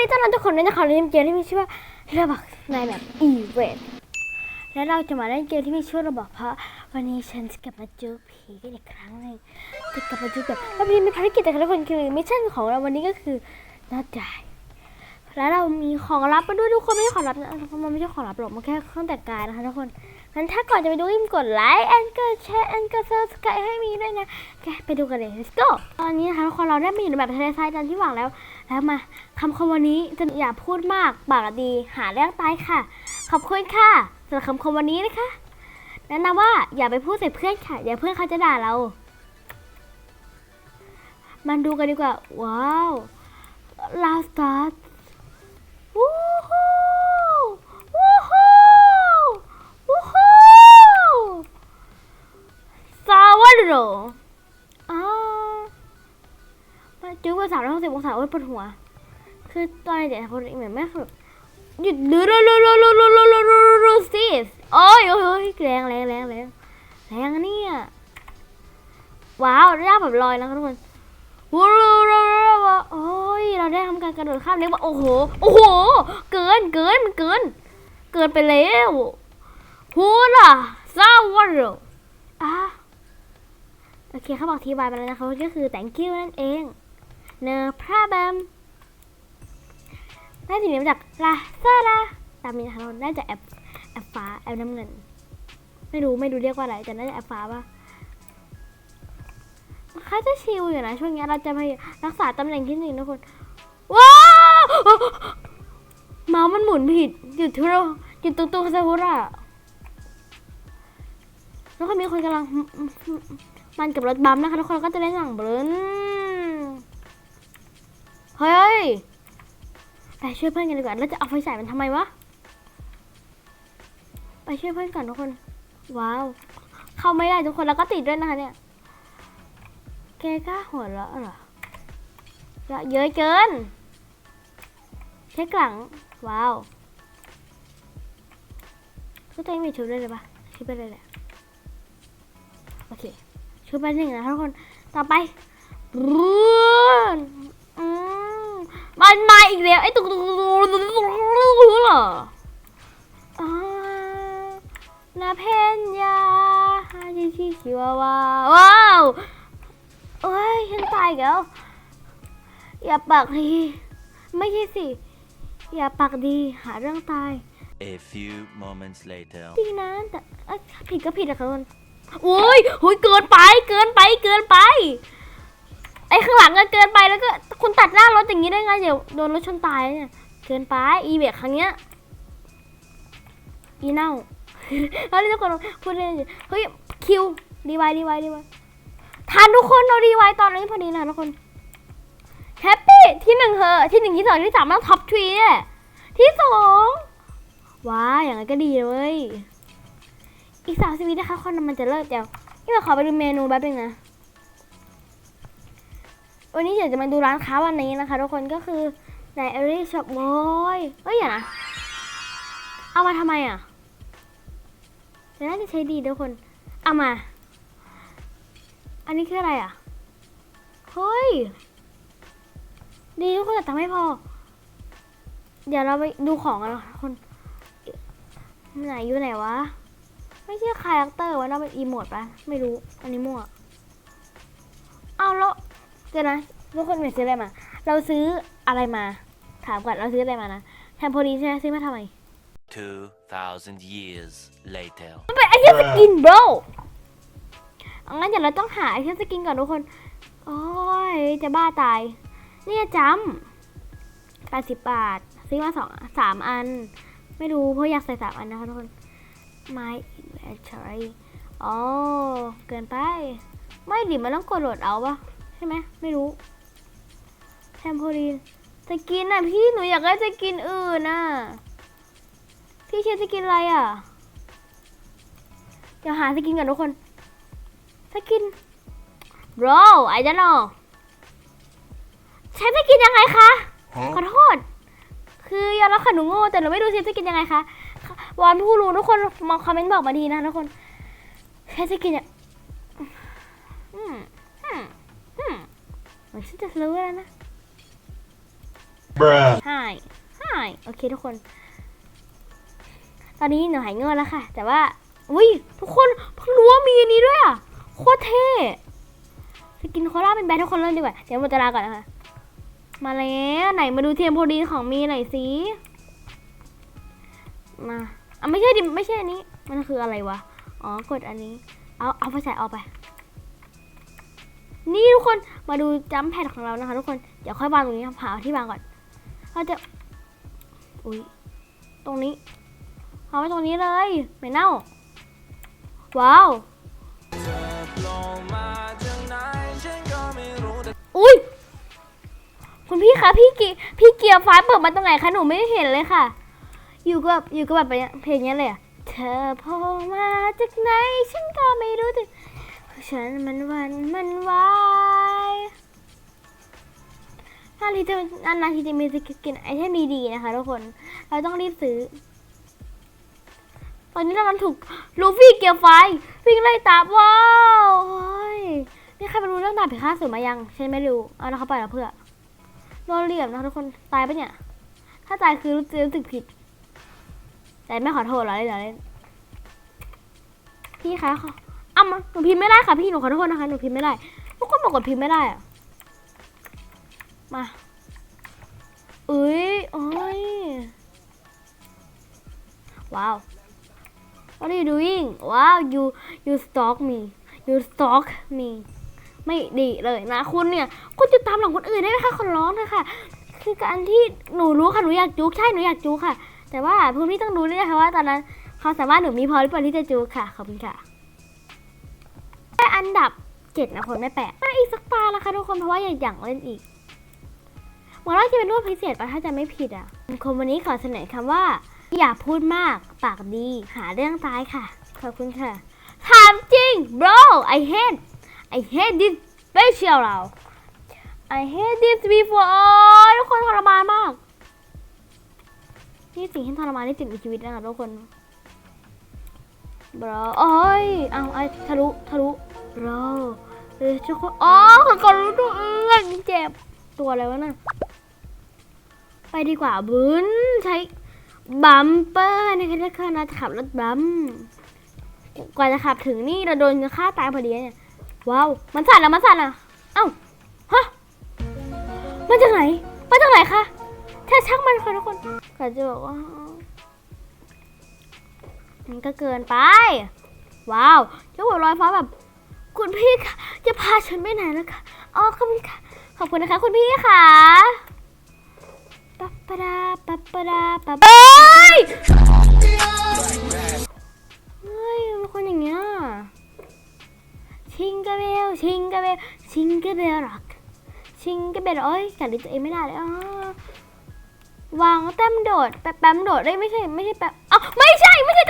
ดีต้อนรับทุกคนด้วยนะคะในเกมที่มีชื่อว่าระบักในแบบอีเวนต์และเราจะมาเล่นเกมที่มีชื่อระบักเพราะวันนี้ฉันจะกลับมาเจอผีกันอีกครั้งหนึงจะกลับมาเจอแบบวันนี้มีภารกิจแต่ละคนคือมิชชั่นของเราวันนี้ก็คือน่าจ่ายแล้วเรามีของลับมาด้วยทุกคนไม่ใช่ของลับนะมันไม่ใช่ของลับหรอกมันแค่เครื่องแต่งกายนะคะทุกคนงั้นถ้าก่อนจะไปดูรีบกดไลค์แอนเกดแชร์แอนเกดซับสไครต์ให้มีด้วยนะแกไปดูกันเลย let's go ตอนนี้นะคะทุกคนเราได้มาอยู่ในแบบทะเลทรายตามที่หวังแล้ว แล้วมาคำคมวันนี้จะอย่าพูดมากปากดีหาเรื่องตายค่ะ ขอบคุณค่ะสำหรับคำคมวันนี้นะคะแนะนำว่าอย่าไปพูดใส่เพื่อนค่ะอย่าเพื่อนเขาจะด่าเรา มันดูกันดีกว่า ว้าว last start วู้ฮู้วู้ฮู้วู้ฮู้ซาวาโร จุ๊บไปสามร้อยหกสิบองศาโอ้ยปวดหัว คือตอนเด็กคนเหมือนแม่คือแบบหยุดดูดูดูดูดูดูดูดูดูดูดูสิโอ้ยโอ้ยโอ้ยแรงแรงแรงแรงแรงอะเนี่ยว้าวได้แบบลอยแล้วทุกคนวู้วู้วู้วู้โอ้ยเราได้ทำการกระโดดข้ามเรียกว่าโอ้โหโอ้โห เกินเกินมันเกิน เกินไปแล้วฮูล่ะซาวาโรอะโอเคเขาบอกอธิบายไปแล้วนะคะก็คือ thank you นั่นเอง no problem ได้สิ่งนี้มาจากลาซาลาตามนี้นะคะเราน่าจะแอปแอปฟ้าแอปน้ำเงิน ไม่รู้ไม่รู้เรียกว่าอะไรแต่น่าจะแอปฟ้าปะเขาจะชิลอยู่นะช่วงนี้เราจะไปรักษาตำแหน่งที่หนึ่งนะคุณว้าวเมาส์มันหมุนผิดหยุดทุเรหยุดตุงตุงซาฮุระแล้วก็มีคนกำลังมันกับรถบัมนะคะทุกคนก็จะเล่นหนังเบลน เฮ้ยไปช่วยเพื่อนกันดีกว่าแล้วจะเอาไฟฉายมันทำไมวะ ไปช่วยเพื่อนก่อนทุกคน ว้าว เข้าไม่ได้ทุกคนแล้วก็ติดด้วยนะคะเนี่ยแกกล้าหัวเราะเหรอเยอะเยอะเกิน เช็คหลัง ว้าวก็ตัวเองมีชุดด้เลยปะชุดไปเลยแหละโอเค ชุดไปหนึ่งนะทุกคน ต่อไปรูนอืม มันมาอีกแล้วไอ้ตุ๊กตุ๊กตุ๊กตุ๊กตุ๊กตุ๊กเหรออ่านาเพนยาฮาจิชิชิวาวาว้าวโอ้ยฉันตายอีกแล้ว อย่าปากดี ไม่ใช่สิ อย่าปากดีหาเรื่องตาย A few moments later. จริงนะแต่ผิดก็ผิดอะค่ะคุณโอ้ยโอ้ยเกินไปเกินไปเกินไป ไอ้ข้างหลังก็เกินไปแล้วก็คุณตัดหน้ารถอย่างนี้ได้ไงเดี๋ยวโดนรถชนตายเนี่ยเกินไปอีเบกครั้งเนี้ยอีเน่าแล้วทุกคนพูดเล่นอยู่เฮ้ยคิวดีไวดีไวดีไวทันทุกคนเราดีไวตอนนี้พอดีนะทุกคนแฮปปี้ที่หนึ่งเหอะที่หนึ่งที่สองที่สามต้องท็อปทรีเนี่ยที่สองว้าอย่างนั้นก็ดีเลยอีกสามสิบวินะคะคอนมันจะเลิกเดี๋ยวนี่เราขอไปดูเมนูแป๊บนึงนะ วันนี้เดี๋ยวจะมาดูร้านค้าวันนี้นะคะ ทุกคนก็คือไดอรี่ช็อปโว้ยเอ้ยอย่านะ เอามาทำไมอะเดี๋ยวน่าจะใช้ดีทุกคน เอามา อันนี้คืออะไรอะ เฮ้ย ดีทุกคนแต่ตังไม่พอ เดี๋ยวเราไปดูของกันนะคะทุกคน ไหนอยู่ไหนวะ ไม่ใช่คาแรคเตอร์วะน่าเป็นอีโมดปะไม่รู้ อันนี้มั่ว เอาแล้ว เดี๋ยวนะทุกคนไปซื้ออะไรมา เราซื้ออะไรมา ถามก่อนเราซื้ออะไรมานะแทมโพลีนใช่ไหมซื้อมาทำไม 2,000 years later. มันเป็นไอเทมสกิน bro เอางั้นเดี๋ยวเราต้องหาไอเทมสกินก่อนทุกคน โอ้ย จะบ้าตาย เนี่ยจำแปดสิบบาท ซื้อมาสองสามอัน ไม่รู้เพราะอยากใส่สามอันนะคะทุกคน My inventory อ๋อ เกินไป ไม่ดิมันต้องกดโหลดเอาปะใช่ไหมไม่รู้แทมโพลีนสกินอะพี่หนูอยากได้สกินอื่นน่ะพี่เชื่อสกินอะไรอะเดี๋ยวหาสกินก่อนทุกคนสกิน bro I don't know ใช้สกินยังไงคะขอโทษ คือยอมรับค่ะหนูโง่แต่หนูไม่รู้ใช้สกินยังไงคะวอนผู้รู้ทุกคนมาคอมเมนต์บอกมาดีนะทุกคนใช้สกินเนี่ยอืมอืมอืม เหมือนฉันจะรู้แล้วนะ Bruh. หาย Hi โอเคทุกคน ตอนนี้หนูหายเงินแล้วค่ะ แต่ว่า อุ้ยทุกคนเพิ่งรู้ว่ามีอันนี้ด้วยอะ โคตรเท่จะกินโคลาเป็นแบรนด์ทุกคนเลยดีกว่า เดี๋ยวหมดจะลาก่อนนะคะ มาแล้วไหนมาดูเทียมโพดีของมีหน่อยสิ มาอะไม่ใช่ดิไม่ใช่อันนี้ มันคืออะไรวะ อ๋อกดอันนี้ เอาเอาไปใส่เอาไป นี่ทุกคนมาดูจัมแพดของเรานะคะ ทุกคนเดี๋ยวค่อยวางตรงนี้หาที่วางก่อนเราจะอุ้ยตรงนี้เอาไว้ตรงนี้เลยไม่เน่า ว้าวอุ้ยคุณพี่คะพี่กีพี่เกียร์ฟ้าเปิดมาตรงไหนคะหนูไม่เห็นเลยค่ะ อยู่ก็อยู่ก็แบบเพลงนี้เลยอะเธอโผล่มาจากไหนฉันก็ไม่รู้แต่ ฉันมันวันมันไหวายถ้าทีจะนานๆทีจะมีสกินไอเทมดีๆนะคะทุกคน เราต้องรีบซื้อ ตอนนี้เรากำลังถูกลูฟี่เกียร์ไฟวิ่งไล่ตามว้าวยนี่ใครมารู้เรื่องดาบพิฆาตสูตรมายังฉันไม่รู้ เอาแล้วเขาไปแล้วเพื่อโดนเหลี่ยมนะทุกคนตายปะเนี่ย ถ้าตายคือรู้สึกผิด แต่ไม่ขอโทษหรอเลยเหรอเล่นพี่คะ ขออ้ามาหนูพิมพ์ไม่ได้ค่ะพี่หนูขอโทษนะคะหนูพิมพ์ไม่ได้ทุกคนบอกกดพิมพ์ไม่ได้อะมาเอ้ยโอ้ยว้าว What are you doing? Wow, you you stalk me. You stalk me. ไม่ดีเลยนะคุณเนี่ย คุณจะตามหลังคนอื่นได้ไหมคะคนร้องเถอะค่ะคือการที่หนูรู้ค่ะหนูอยากจุกใช่หนูอยากจุกค่ะ แต่ว่าเพวกพี่ต้องรู้ด้วยนะคะว่าตอนนั้นความสามารถหนูมีพอหรือเปล่าที่จะจุกค่ะขอบคุณค่ะ อันดับเจ็ดนะคนไม่แปลกมาอีกสักตาละคะทุกคนเพราะว่าอยากอยากเล่นอีกหมอเราจะเป็นรูปพิเศษปะถ้าจะไม่ผิดอะคนวันนี้ขอเสนอคำว่า อย่าพูดมากปากดี หาเรื่องตายค่ะ ขอบคุณค่ะ ถามจริง bro I hate I hate this special เรา I hate this before ทุกคนทรมานมาก นี่สิ่งที่ทรมานที่สุดในชีวิตนะคะทุกคน bro โอ้ยเอาไอ้ทะลุทะลุ bro เออทุกคนอ๋อขอก่อนรู้ตัวเองเจ็บตัวอะไรวะน่ะไปดีกว่าบุญใช้บัมเปอร์นะคะทุกคนเราจะขับรถบัมกว่าจะขับถึงนี่เราโดนฆ่าตายพอดีเนี่ยว้าวมันสั่นแล้วมันสั่นอะเอ้าฮะมาจากไหนมาจากไหนคะแค่ช่างมันค่ะทุกคนก็จะบอกว่ามันก็เกินไป ว้าวเจ้าหัวลอยฟ้าแบบ คุณพี่คะจะพาฉันไปไหนแล้วคะอ๋อขอบคุณค่ะ ขอบคุณนะคะ คุณพี่ค่ะปัปปะดาปัปปะดาปัปเอ้ยเฮ้ยเป็นคนอย่างเงี้ยชิงกะเบลชิงกะเบลชิงกะเบลรักชิงกะเบลเอ้ยกัดลิ้นตัวเองไม่ได้เลยอ๋อวางแต้มโดดแป๊บแป๊มโดดได้ไม่ใช่ไม่ใช่แป๊บอ้าวไม่ใช่ไม่ใช่ไม่ใช่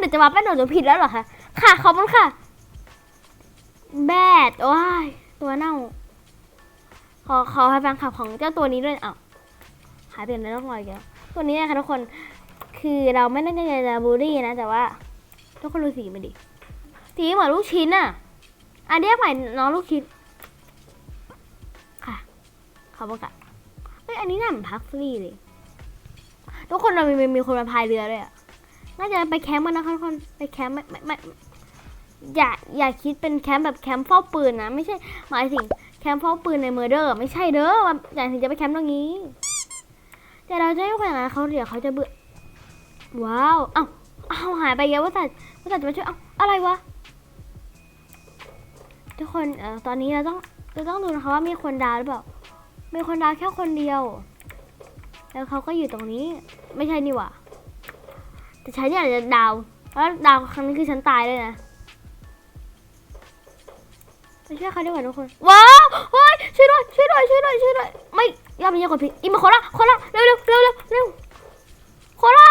หนูแค่หนูจะมาเป็นหนูหนูผิดแล้วเหรอคะ ค่ะขอบคุณค่ะ แบดโอ้ยตัวเน่า ขอขอให้แฟังข่าวของเจ้าตัวนี้ด้วยอ้าหายไปไหนต้องรอยแกแล้วตัวนี้นะคะทุกคน คือเราไม่ได้ใจจะบูลลี่นะ แต่ว่า ทุกคนดูสีมันดิ สีเหมือนลูกชิ้นอะอันเรียกใหม่น้องลูกชิ้น ค่ะขอบคุณค่ะเฮ้ยอันนี้น่าเหมือนพักฟรีเลย ทุกคนเรามีมีมีคนมาพายเรือเลยอะ น่าจะไปแคมป์กันนะคะทุกคนไปแคมป์ไม่ไม่ไม่อย่าอย่าคิดเป็นแคมป์แบบแคมป์เฝ้าปืนนะไม่ใช่หมายถึงแคมป์เฝ้าปืนในเมอร์เดอร์ ไม่ใช่เด้ออย่าถึงจะไปแคมป์ตรงนี้ แต่เราจะไม่คุยกับเขาเดี๋ยวเขาจะเบื่อว้าวเอ้าเอ้าหายไปเยอะว่าแต่ว่าแต่จะมาช่วยเอ้าอะไรวะทุกคนเอ่อตอนนี้เราต้องเราต้องดูนะคะว่ามีคนดาวหรือเปล่ามีคนดาวแค่คนเดียว แล้วเขาก็อยู่ตรงนี้ไม่ใช่นี่หว่า แต่ฉันอยากจะดาวแล้วดาวครั้งนี้คือฉันตายเลยนะไปช่วยเขาดีกว่าทุกคน ว้าวเฮ้ยช่วยด้วยช่วยด้วยช่วยด้วยช่วยด้วยไม่ยอมมีอย่ากดผิดอีมาโคล่าโคล่าเร็วเร็วเร็วเร็วเร็วโคล่า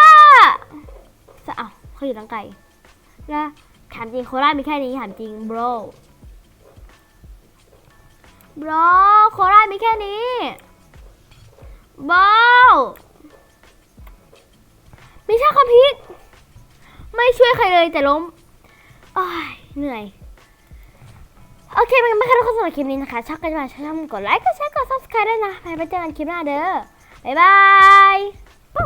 จะเอาเขาอยู่ตั้งไกลแล้วถามจริงโคล่ามีแค่นี้ถามจริง bro bro โคล่ามีแค่นี้บอลมิชชั่นคอมพลีท ไม่ช่วยใครเลยแต่ล้มเหนื่อย โอเคเป็นไม่ค่ะทุกคนสำหรับคลิปนี้นะคะ ชอบกันมาชอบกดไลค์กดแชร์กด subscribe ด้วยนะไปไปเจอกันคลิปหน้าเด้อ บ๊ายบาย โอ้